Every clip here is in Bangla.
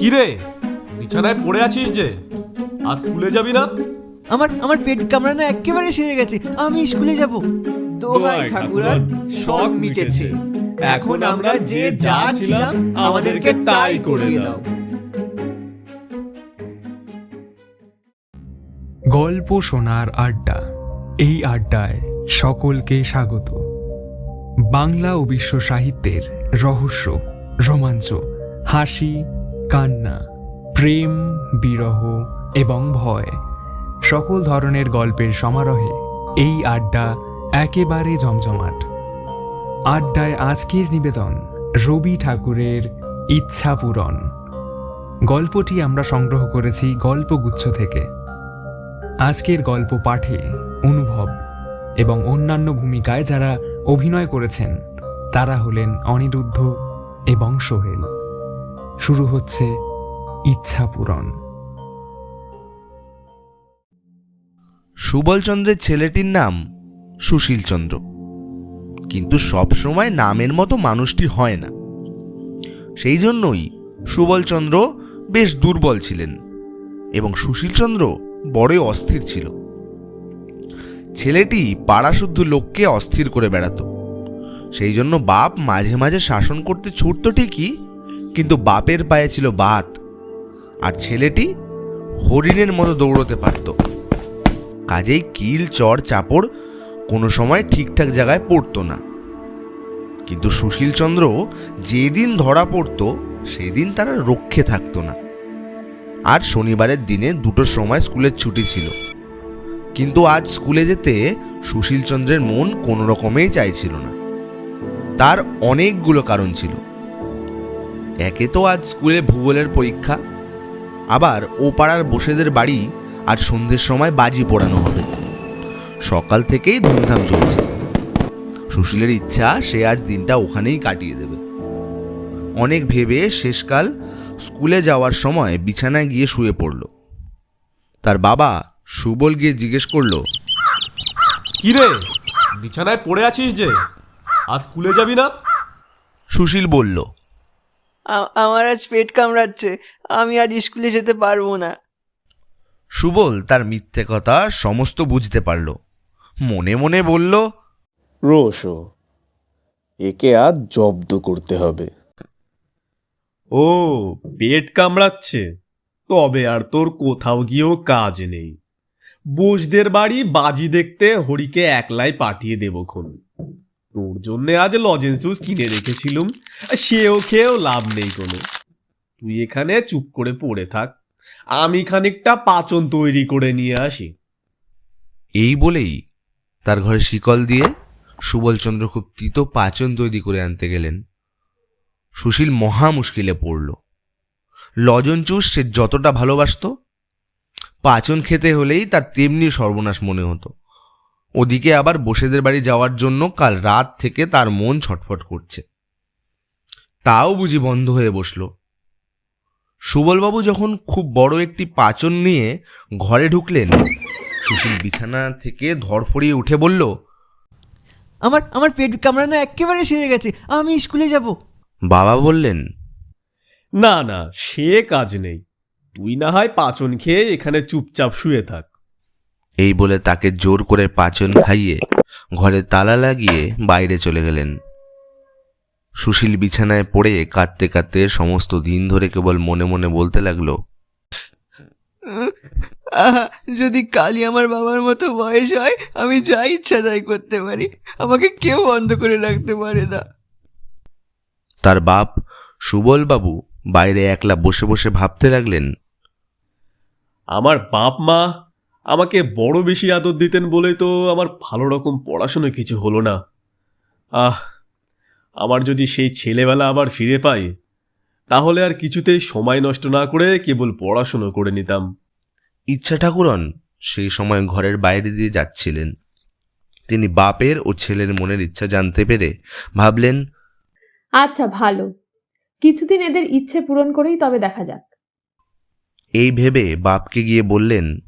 কি রে বিছানায় পড়ে আছিস যে? আজ স্কুলে যাবি না? আমার আমার পেট কামড়ানো একেবারে সেরে গেছে। আমি স্কুলে যাব। দোহাই ঠাকুরান শখ মিটেছে। এখন আমরা যে যা ছিলাম আমাদেরকে তাই করে দাও। গল্প শোনার আড্ডা। এই আড্ডায় সকলকে স্বাগত। বাংলা ও বিশ্ব সাহিত্যের রহস্য রোমাঞ্চ হাসি কান্না, প্রেম, বিরহ এবং ভয় সকল ধরনের গল্পের সমারোহে এই আড্ডা একেবারে জমজমাট। আড্ডায় আজকের নিবেদন রবি ঠাকুরের ইচ্ছা পূরণ। গল্পটি আমরা সংগ্রহ করেছি গল্পগুচ্ছ থেকে। আজকের গল্প পাঠে অনুভব এবং অন্যান্য ভূমিকায় যারা অভিনয় করেছেন, তারা হলেন অনিরুদ্ধ এবং সোহেল। শুরু হচ্ছে ইচ্ছা পূরণ। সুবলচন্দ্রের ছেলেটির নাম সুশীলচন্দ্র। কিন্তু সব সময় নামের মতো মানুষটি হয় না। সেই জন্যই সুবলচন্দ্র বেশ দুর্বল ছিলেন এবং সুশীলচন্দ্র বড়ই অস্থির ছিল। ছেলেটি পাড়াশুদ্ধ লোককে অস্থির করে বেড়াতো। সেই জন্য বাপ মাঝে মাঝে শাসন করতে ছুটতো ঠিকই কিন্তু বাপের পায়ে ছিল বাত, আর ছেলেটি হরিণের মতো দৌড়তে পারতো। কাজেই কিল, চর, চাপড় কোনো সময় ঠিকঠাক জায়গায় পড়তো না। কিন্তু সুশীলচন্দ্র যেদিন ধরা পড়তো, সেদিন তারা রক্ষে থাকতো না। আর শনিবারের দিনে দুটোর সময় স্কুলের ছুটি ছিল। কিন্তু আজ স্কুলে যেতে সুশীলচন্দ্রের মন কোনো রকমেই চাইছিল না। তার অনেকগুলো কারণ ছিল। একে তো আজ স্কুলে ভূগোলের পরীক্ষা। আবার ও পাড়ার বসেদের বাড়ি আর সন্ধ্যের সময় বাজি পোড়ানো হবে। সকাল থেকেই ধুমধাম চলছে। সুশীলের ইচ্ছা সে আজ দিনটা ওখানেই কাটিয়ে দেবে। অনেক ভেবে শেষকাল স্কুলে যাওয়ার সময় বিছানায় গিয়ে শুয়ে পড়ল। তার বাবা সুবল গিয়ে জিজ্ঞেস করল কি রে বিছানায় পড়ে আছিস যে? আর স্কুলে যাবি না? সুশীল বলল আমার আজ পেট কামড়াচ্ছে। আমি আজ স্কুলে যেতে পারব না। সুবল তার মিথ্যে কথা সমস্ত বুঝতে পারল। মনে মনে বলল রোশো একে আজ জব্দ করতে হবে। ও পেট কামড়াচ্ছে। তবে আর তোর কোথাও গিয়েও কাজ নেই। বোসদের বাড়ি বাজি দেখতে হরিকে একলাই পাঠিয়ে দেবক্ষণ তোর জন্যে আজ লজেন্স জুস কিনে রেখেছিলুম। সেও খেয়েও লাভ নেই কোনো। তুই এখানে চুপ করে পড়ে থাক। আমি খানিকটা পাচন তৈরি করে নিয়ে আসি। এই বলেই তার ঘরে শিকল দিয়ে সুবলচন্দ্র খুব তিত পাচন তৈরি করে আনতে গেলেন। সুশীল মহা মুশকিলে পড়ল। লজন চুষ সে যতটা ভালোবাসত, পাচন খেতে হলেই তার তেমনি সর্বনাশ মনে হতো। ওদিকে আবার বসেদের বাড়ি যাওয়ার জন্য কাল রাত থেকে তার মন ছটফট করছে। তাও বুঝি বন্ধ হয়ে বসল। সুবলবাবু যখন খুব বড় একটি পাচন নিয়ে ঘরে ঢুকলেন সুশীল বিছানা থেকে ধরফড়িয়ে উঠে বলল আমার আমার পেট কামড়ানো একেবারে সেরে গেছে আমি স্কুলে যাব। বাবা বললেন না না সে কাজ নেই। তুই না হয় পাচন খেয়ে এখানে চুপচাপ শুয়ে থাক। এই বলে তাকে জোর করে পাচন খাইয়ে ঘরে তালা লাগিয়ে বাইরে চলে গেলেন। সুশীল বিছানায় পড়ে কাঁদতে কাঁদতে সমস্ত দিন ধরে কেবল মনে মনে বলতে লাগল আহা, যদি কালই আমার বাবার মতো বয়স হয় আমি যা ইচ্ছা তাই করতে পারি। আমাকে কেউ বন্ধ করে রাখতে পারে না। তার বাপ সুবলবাবু বাইরে একলা বসে বসে ভাবতে লাগলেন আমার বাপ মা আমাকে বড় বেশি আদর দিতেন বলে তো আমার ভালো রকম পড়াশুনো কিছু হলো না। আহ আমার যদি সেই ছেলেবেলা আবার ফিরে পাই তাহলে আর কিছুতেই সময় নষ্ট না করে কেবল পড়াশুনো করে নিতাম। ইচ্ছা ঠাকুরন সেই সময় ঘরের বাইরে দিয়ে যাচ্ছিলেন। তিনি বাপের ও ছেলের মনের ইচ্ছা জানতে পেরে ভাবলেন আচ্ছা ভালো। কিছুদিন এদের ইচ্ছে পূরণ করেই তবে দেখা যাক। এই ভেবে বাপকে গিয়ে বললেন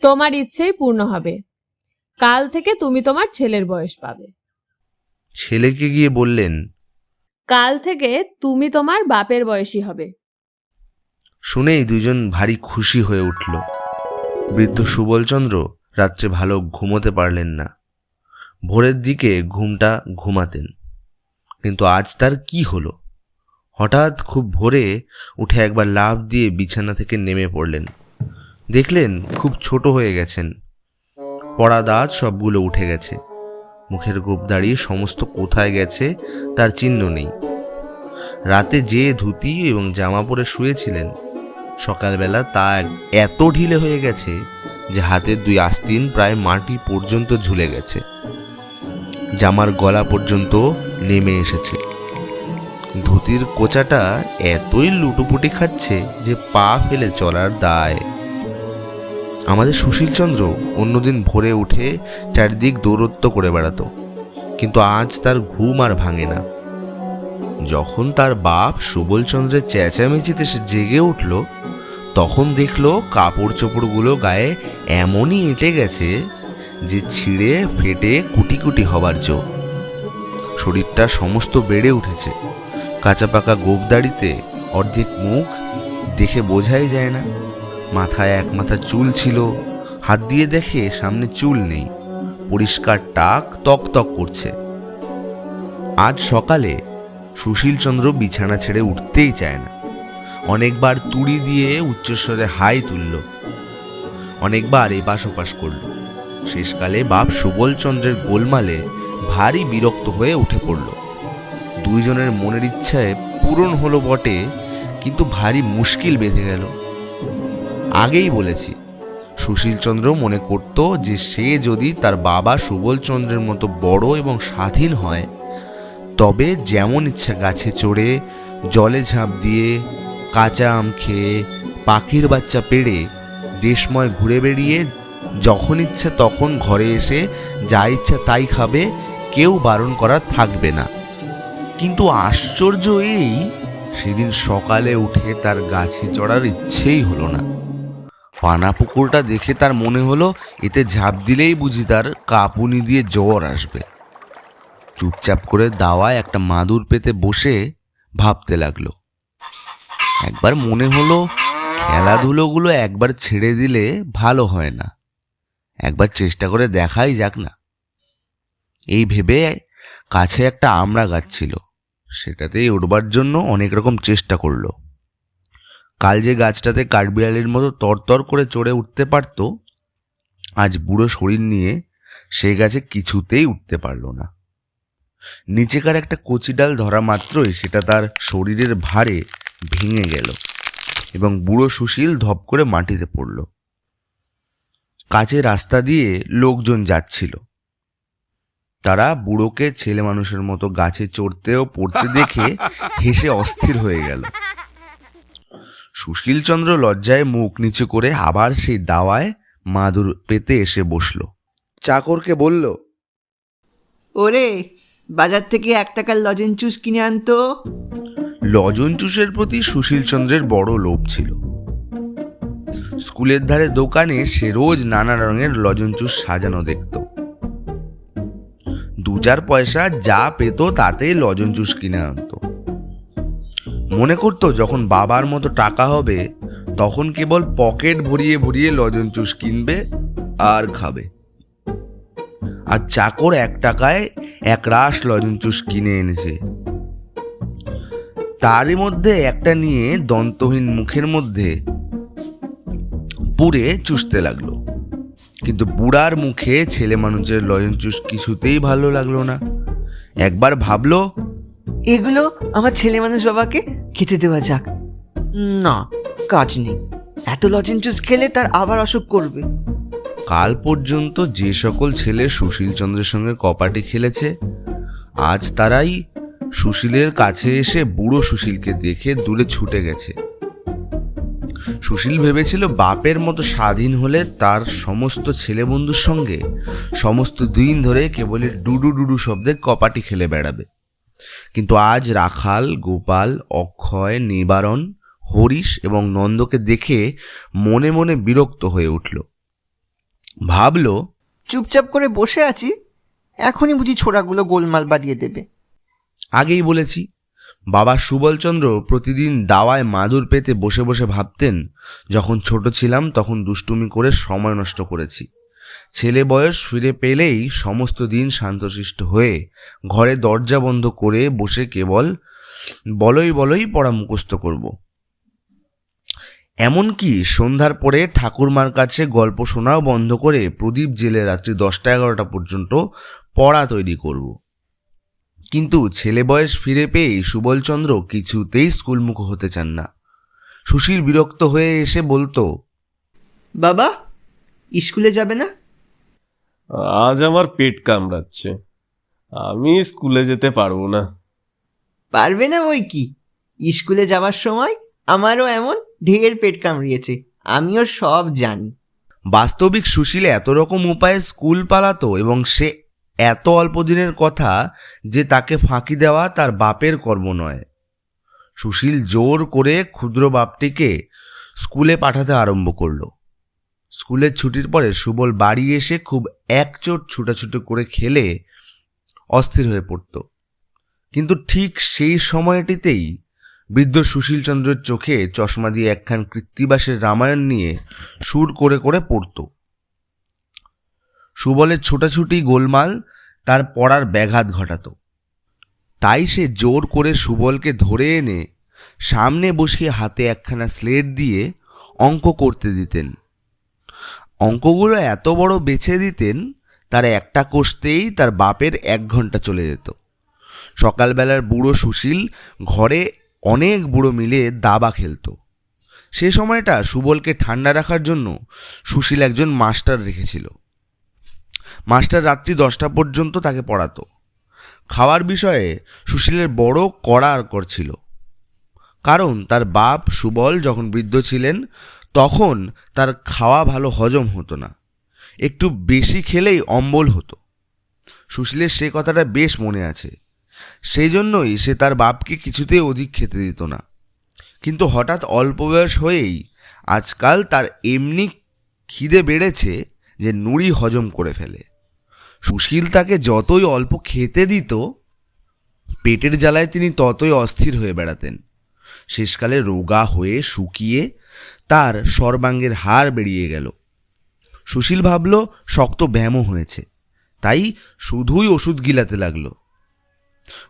তোমার ইচ্ছেই পূর্ণ হবে। কাল থেকে তুমি তোমার ছেলের বয়স পাবে। ছেলেকে গিয়ে বললেন কাল থেকে তুমি তোমার বাপের বয়সী হবে। শুনেই দুজন ভারী খুশি হয়ে উঠল। বৃদ্ধ সুবলচন্দ্র রাত্রে ভালো ঘুমোতে পারলেন না। ভোরের দিকে ঘুমটা ঘুমাতেন। কিন্তু আজ তার কি হলো? হঠাৎ খুব ভোরে উঠে একবার লাফ দিয়ে বিছানা থেকে নেমে পড়লেন। দেখলেন খুব ছোট হয়ে গেছেন। পড়া দাঁত সবগুলো উঠে গেছে। মুখের গোপ দাঁড়িয়ে সমস্ত কোথায় গেছে তার চিহ্ন নেই। রাতে যে ধুতি এবং জামা পরে শুয়েছিলেন, সকালবেলা তা এত ঢিলে হয়ে গেছে যে হাতের দুই আস্তিন প্রায় মাটি পর্যন্ত ঝুলে গেছে। জামার গলা পর্যন্ত নেমে এসেছে। ধুতির কোচাটা এতই লুটোপুটি খাচ্ছে যে পা ফেলে চলার দায়। আমাদের সুশীলচন্দ্র অন্যদিন ভোরে উঠে চারিদিক দৌরত্ব করে বেড়াতো, কিন্তু আজ তার ঘুম আর ভাঙে না। যখন তার বাপ সুবলচন্দ্রের চেঁচামেচিতে সে জেগে উঠল, তখন দেখল কাপড় চোপড়গুলো গায়ে এমনই এঁটে গেছে যে ছিঁড়ে ফেটে কুটি কুটি হবার জো শরীরটা সমস্ত বেড়ে উঠেছে, কাঁচা পাকা গোবদাড়িতে অর্ধেক মুখ দেখে বোঝাই যায় না। মাথায় এক মাথা চুল ছিল। হাত দিয়ে দেখে সামনে চুল নেই। পরিষ্কার টাক তক তক করছে। আজ সকালে সুশীলচন্দ্র বিছানা ছেড়ে উঠতেই চায় না। অনেকবার তুড়ি দিয়ে উচ্চস্বরে হাই তুলল। অনেকবার এপাশ ওপাশ করল। শেষকালে বাপ সুবলচন্দ্রের গোলমালে ভারী বিরক্ত হয়ে উঠে পড়ল। দুইজনের মনের ইচ্ছায় পূরণ হলো বটে, কিন্তু ভারী মুশকিল বেঁধে গেল। আগেই বলেছি। সুশীলচন্দ্র মনে করত যে সে যদি তার বাবা সুবলচন্দ্রের মতো বড় এবং স্বাধীন হয়, তবে যেমন ইচ্ছা গাছে চড়ে, জলে ঝাঁপ দিয়ে, কাঁচা আম খেয়ে, পাখির বাচ্চা পেড়ে, দেশময় ঘুরে বেরিয়ে যখন ইচ্ছা তখন ঘরে এসে যা ইচ্ছা তাই খাবে, কেউ বারণ করার থাকবে না। কিন্তু আশ্চর্য এই, সেদিন সকালে উঠে তার গাছে চড়ার ইচ্ছেই হলো না। পানা পুকুরটা দেখে তার মনে হলো, এতে ঝাঁপ দিলেই বুঝি তার কাঁপুনি দিয়ে জ্বর আসবে। চুপচাপ করে দাওয়ায় একটা মাদুর পেতে বসে ভাবতে লাগল। একবার মনে হলো, খেলাধুলোগুলো একবার ছেড়ে দিলে ভালো হয় না। একবার চেষ্টা করে দেখাই যাক না। এই ভেবে কাছে একটা আমড়া গাছ ছিল। সেটাতেই উঠবার জন্য অনেক রকম চেষ্টা করল। কাল যে গাছটাতে কাঠবিড়ালির মতো তরতর করে চড়ে উঠতে পারতো আজ বুড়ো শরীর নিয়ে সে গাছে কিছুতেই উঠতে পারল না। নিচেকার একটা কচি ডাল ধরা মাত্রই সেটা তার শরীরের ভারে ভেঙে গেল এবং বুড়ো সুশীল ধপ করে মাটিতে পড়ল। কাছে রাস্তা দিয়ে লোকজন যাচ্ছিল। তারা বুড়োকে ছেলে মানুষের মতো গাছে চড়তে ও পড়তে দেখে হেসে অস্থির হয়ে গেল। সুশীলচন্দ্র লজ্জায় মুখ নিচু করে আবার সেই দাওয়ায় মাদুর পেতে এসে বসল। চাকরকে বলল ওরে বাজার থেকে এক টাকার লজেন চুস কিনে আনতো। লজন চুষের প্রতি সুশীলচন্দ্রের বড় লোভ ছিল। স্কুলের ধারে দোকানে সে রোজ নানা রঙের লজন চুষ সাজানো দেখত। দু চার পয়সা যা পেত তাতে লজন চুষ কিনে আনতো। মনে করতো যখন বাবার মতো টাকা হবে, তখন কেবল পকেট ভরিয়ে ভরিয়ে লজন চুষ কিনবে আর খাবে। আর চাকর এক টাকায় এক রাস লজন চুষ কিনে এনেছে। তারই মধ্যে একটা নিয়ে দন্তহীন মুখের মধ্যে পুড়ে চুষতে লাগল। কিন্তু বুড়ার মুখে ছেলে মানুষের লয়ন চুষ কিছুতেই ভালো লাগল না। একবার ভাবলো, এগুলো আমার ছেলে মানুষ বাবাকে খেতে দেওয়া যাক। না, কাজ নেই। এত লজেন চুস খেলে তার আবার অসুখ করবে। কাল পর্যন্ত যে সকল ছেলে সুশীলচন্দ্রের সঙ্গে কপাটি খেলেছে, আজ তারাই সুশীলের কাছে এসে বুড়ো সুশীলকে দেখে দূরে ছুটে গেছে। সুশীল ভেবেছিল বাপের মতো স্বাধীন হলে তার সমস্ত ছেলে বন্ধুর সঙ্গে সমস্ত দিন ধরে কেবলই ডুডু ডুডু শব্দে কপাটি খেলে বেড়াবে। কিন্তু আজ রাখাল গোপাল অক্ষয় নিবারণ হরিশ এবং নন্দকে দেখে মনে মনে বিরক্ত হয়ে উঠল। ভাবল চুপচাপ করে বসে আছি এখনই বুঝি ছোড়াগুলো গোলমাল বাড়িয়ে দেবে। আগেই বলেছি বাবা সুবলচন্দ্র প্রতিদিন দাওয়ায় মাদুর পেতে বসে বসে ভাবতেন যখন ছোট ছিলাম তখন দুষ্টুমি করে সময় নষ্ট করেছি। ছেলে বয়স ফিরে পেলেই সমস্ত দিন শান্তশিষ্ট হয়ে ঘরে দরজা বন্ধ করে বসে কেবল বলই বলই পড়া মুখস্থ করব। এমনকি সন্ধ্যার পরে ঠাকুরমার কাছে গল্প শোনাও বন্ধ করে প্রদীপ জেলে রাত্রি দশটা এগারোটা পর্যন্ত পড়া তৈরি করব। কিন্তু ছেলে বয়স ফিরে পেয়ে সুবলচন্দ্র কিছুতেই স্কুলমুখ হতে চান না। সুশীল বিরক্ত হয়ে এসে বলতো, বাবা স্কুলে যাবে না? আজ আমার পেট কামড়াচ্ছে। আমি স্কুলে যেতে পারব না। পারবে না ওই কি? স্কুলে যাওয়ার সময় আমারও এমন ঢের পেট কামড়িয়েছে আমিও সব জানি। বাস্তবিক সুশীল এত রকম উপায়ে স্কুল পালাতো এবং সে এত অল্প দিনের কথা যে তাকে ফাঁকি দেওয়া তার বাপের কর্ম নয়। সুশীল জোর করে ক্ষুদ্র বাপটিকে স্কুলে পাঠাতে আরম্ভ করল। স্কুলের ছুটির পরে সুবল বাড়ি এসে খুব একচোট ছুটাছুটি করে খেলে অস্থির হয়ে পড়ত। কিন্তু ঠিক সেই সময়টিতেই বৃদ্ধ সুশীলচন্দ্রের চোখে চশমা দিয়ে একখান কৃত্তিবাসের রামায়ণ নিয়ে সুর করে করে পড়ত। সুবলের ছোটাছুটি গোলমাল, তার পড়ার ব্যাঘাত ঘটাত। তাই সে জোর করে সুবলকে ধরে এনে সামনে বসিয়ে হাতে একখানা স্লেট দিয়ে অঙ্ক করতে দিতেন। অঙ্কগুলো এত বড় বেছে দিতেন, তার একটা কষতেই তার বাপের এক ঘণ্টা চলে যেত। সকালবেলার বুড়ো সুশীল ঘরে অনেক বুড়ো মিলে দাবা খেলতো। সে সময়টা সুবলকে ঠান্ডা রাখার জন্য সুশীল একজন মাস্টার রেখেছিল। মাস্টার রাত্রি দশটা পর্যন্ত তাকে পড়াতো। খাওয়ার বিষয়ে সুশীলের বড় কড়া করছিল কারণ তার বাপ সুবল যখন বৃদ্ধ ছিলেন তখন তার খাওয়া ভালো হজম হতো না। একটু বেশি খেলেই অম্বল হতো। সুশীলের সে কথাটা বেশ মনে আছে। সেই জন্যই সে তার বাপকে কিছুতেই অধিক খেতে দিত না। কিন্তু হঠাৎ অল্প বয়স হয়েই আজকাল তার এমনি খিদে বেড়েছে যে নুড়ি হজম করে ফেলে। সুশীল তাকে যতই অল্প খেতে দিত, পেটের জ্বালায় তিনি ততই অস্থির হয়ে বেড়াতেন। শেষকালে রোগা হয়ে শুকিয়ে তার সর্বাঙ্গের হাড় বেরিয়ে গেল। সুশীল ভাবল, শক্ত ব্যায়ামও হয়েছে। তাই শুধুই ওষুধ গিলাতে লাগল।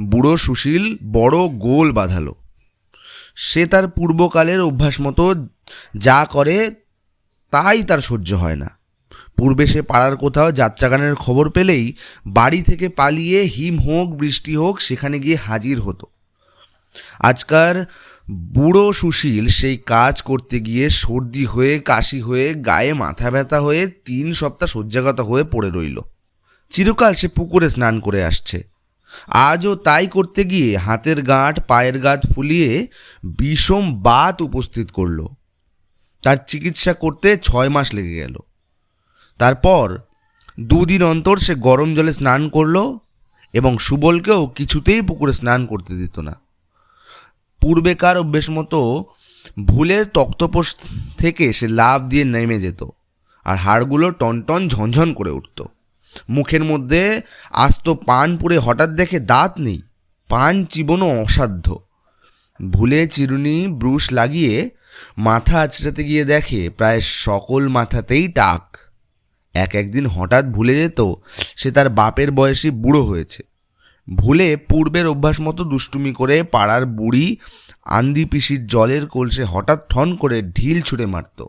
বুড়ো সুশীল বড় গোল বাঁধালো। সে তার পূর্বকালের অভ্যাস মতো যা করে, তাই তার সহ্য হয় না। পূর্বে সে পাড়ার কোথাও যাত্রাগানের খবর পেলেই বাড়ি থেকে পালিয়ে হিম হোক বৃষ্টি হোক, সেখানে গিয়ে হাজির হতো। আজকার বুড়ো সুশীল সেই কাজ করতে গিয়ে সর্দি হয়ে, কাশি হয়ে, গায়ে মাথা ব্যথা হয়ে তিন সপ্তাহ শয্যাগত হয়ে পড়ে রইল। চিরকাল সে পুকুরে স্নান করে আসছে। আজও তাই করতে গিয়ে হাতের গাঁট, পায়ের গাঁট ফুলিয়ে বিষম বাত উপস্থিত করল। তার চিকিৎসা করতে ছয় মাস লেগে গেল। তারপর দুদিন অন্তর সে গরম জলে স্নান করল এবং সুবলকেও কিছুতেই পুকুরে স্নান করতে দিত না। পূর্বেকার অভ্যেস মতো ভুলে তক্তপোষ থেকে সে লাভ দিয়ে নেমে যেত আর হাড়গুলো টনটন ঝনঝন করে উঠত। মুখের মধ্যে আস্ত পান পুড়ে হঠাৎ দেখে দাঁত নেই, পান চিবনও অসাধ্য। ভুলে চিরুনি, ব্রুশ লাগিয়ে মাথা আঁচড়াতে গিয়ে দেখে প্রায় সকল মাথাতেই টাক। এক একদিন হঠাৎ ভুলে যেত, সে তার বাপের বয়সী বুড়ো হয়েছে। ভুলে পূর্বের অভ্যাস মতো দুষ্টুমি করে পাড়ার বুড়ি আন্দি পিসির জলের কলসে হঠাৎ ঠন করে ঢিল ছুঁড়ে মারত।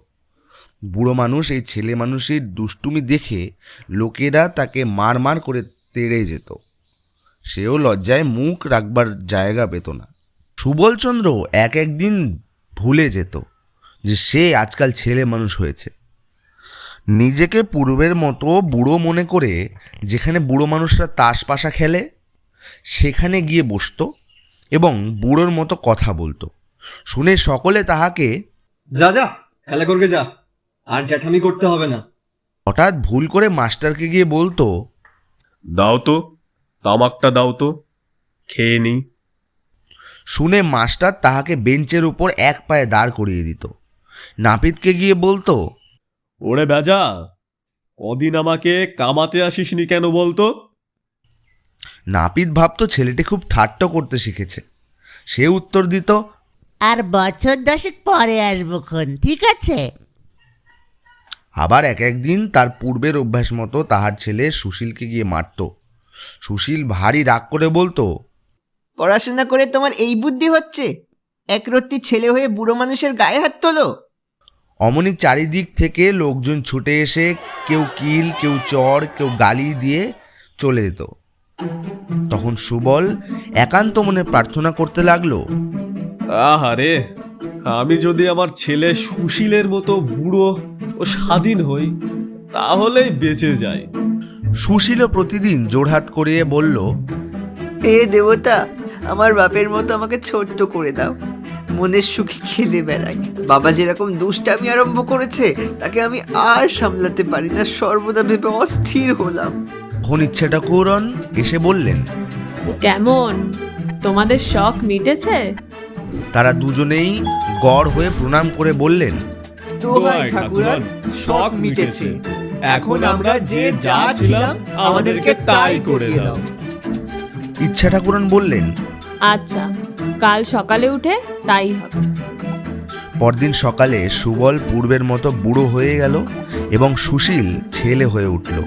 বুড়ো মানুষ, এই ছেলে মানুষের দুষ্টুমি দেখে লোকেরা তাকে মার মার করে তেড়ে যেত। সেও লজ্জায় মুখ রাখবার জায়গা পেত না। সুবলচন্দ্র এক একদিন ভুলে যেত যে সে আজকাল ছেলে মানুষ হয়েছে। নিজেকে পূর্বের মতো বুড়ো মনে করে যেখানে বুড়ো মানুষরা তাস পাশা খেলে সেখানে গিয়ে বসতো এবং বুড়োর মতো কথা বলতো। শুনে সকলে তাহাকে যা যা খেলা করবে যা আর জ্যাঠামি করতে হবে না। হঠাৎ ভুল করে মাস্টারকে গিয়ে বলতো দাও তো তামাকটা দাও তো খেয়ে নিই। শুনে মাস্টার তাহাকে বেঞ্চের উপর এক পায়ে দাঁড় করিয়ে দিত। নাপিতকে গিয়ে বলতো ওরে বেজা কদিন আমাকে কামাতে আসিসনি কেন বলতো? নাপিত ভাবতো ছেলেটি খুব ঠাট্ট করতে শিখেছে। সে উত্তর দিত আর বছর দশেক পরে আসব খন ঠিক আছে? আবার এক একদিন তার পূর্বের অভ্যাস মতো তাহার ছেলে সুশীলকে গিয়ে মারত। সুশীল ভারী রাগ করে বলতো পড়াশোনা করে তোমার এই বুদ্ধি হচ্ছে? একরত্তি ছেলে হয়ে বুড়ো মানুষের গায়ে হাত তোলো? অমনি চারিদিক থেকে লোকজন ছুটে এসে কেউ কিল কেউ চর কেউ গালি দিয়ে চলে যেত। তখন সুবল একান্ত মনে প্রার্থনা করতে লাগল। আহারে আমি যদি আমার ছেলে সুশীলের মতো বুড়ো ও স্বাধীন হই তাহলেই বেঁচে যাই। সুশীলও প্রতিদিন জোড়হাত করিয়ে বলল হে দেবতা আমার বাপের মতো আমাকে ছোট্ট করে দাও। মনের সুখে খেলে বেড়াই। বাবা যেরকম দুষ্টামি আরম্ভ করেছে তাকে আমি আর সামলাতে পারি না। সর্বদা ভেবে অস্থির হলাম। তখন ইচ্ছে ঠাকুরন এসে বললেন কেমন? তোমাদের শখ মিটেছে? তারা দুজনেই গড় হয়ে প্রণাম করে বললেন দোহাই ঠাকুরান শখ মিটেছে। এখন আমরা যে যা ছিলাম আমাদেরকে তাই করে দাও। ইচ্ছা ঠাকুরন বললেন আচ্ছা কাল সকালে উঠে তাই হবে। পরদিন সকালে সুবল পূর্বের মতো বুড়ো হয়ে গেল এবং সুশীল ছেলে হয়ে উঠল।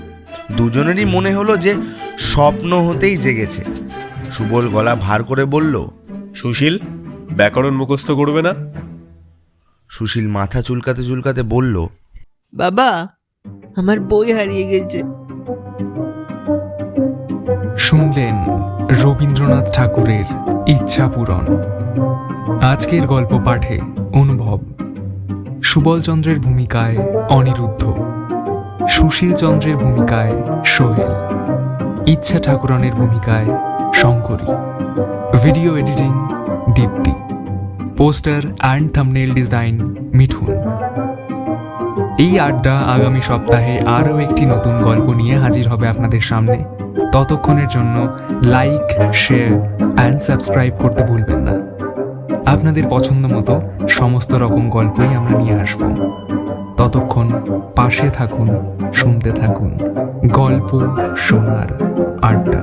দুজনেরই মনে হলো যে স্বপ্ন হতেই জেগেছে। সুবল গলা ভার করে বলল সুশীল ব্যাকরণ মুখস্থ করবে না? সুশীল মাথা চুলকাতে চুলকাতে বলল বাবা আমার বই হারিয়ে গেছে। শুনলেন রবীন্দ্রনাথ ঠাকুরের ইচ্ছা পূরণ। আজকের গল্প পাঠে অনুভব। সুবলচন্দ্রের ভূমিকায় অনিরুদ্ধ। সুশীল চন্দ্রের ভূমিকায় সোহেল, ইচ্ছা ঠাকুরনের ভূমিকায় Shankari. Video editing Dipti. Poster and thumbnail design Mithun. এই আড্ডা আগামী সপ্তাহে আরও একটি নতুন গল্প নিয়ে হাজির হবে আপনাদের সামনে। ততক্ষণের জন্য লাইক, শেয়ার অ্যান্ড সাবস্ক্রাইব করতে ভুলবেন না। আপনাদের পছন্দ মতো সমস্ত রকম গল্পই আমরা নিয়ে আসব। ততক্ষণ পাশে থাকুন শুনতে থাকুন গল্প শোনার আড্ডা।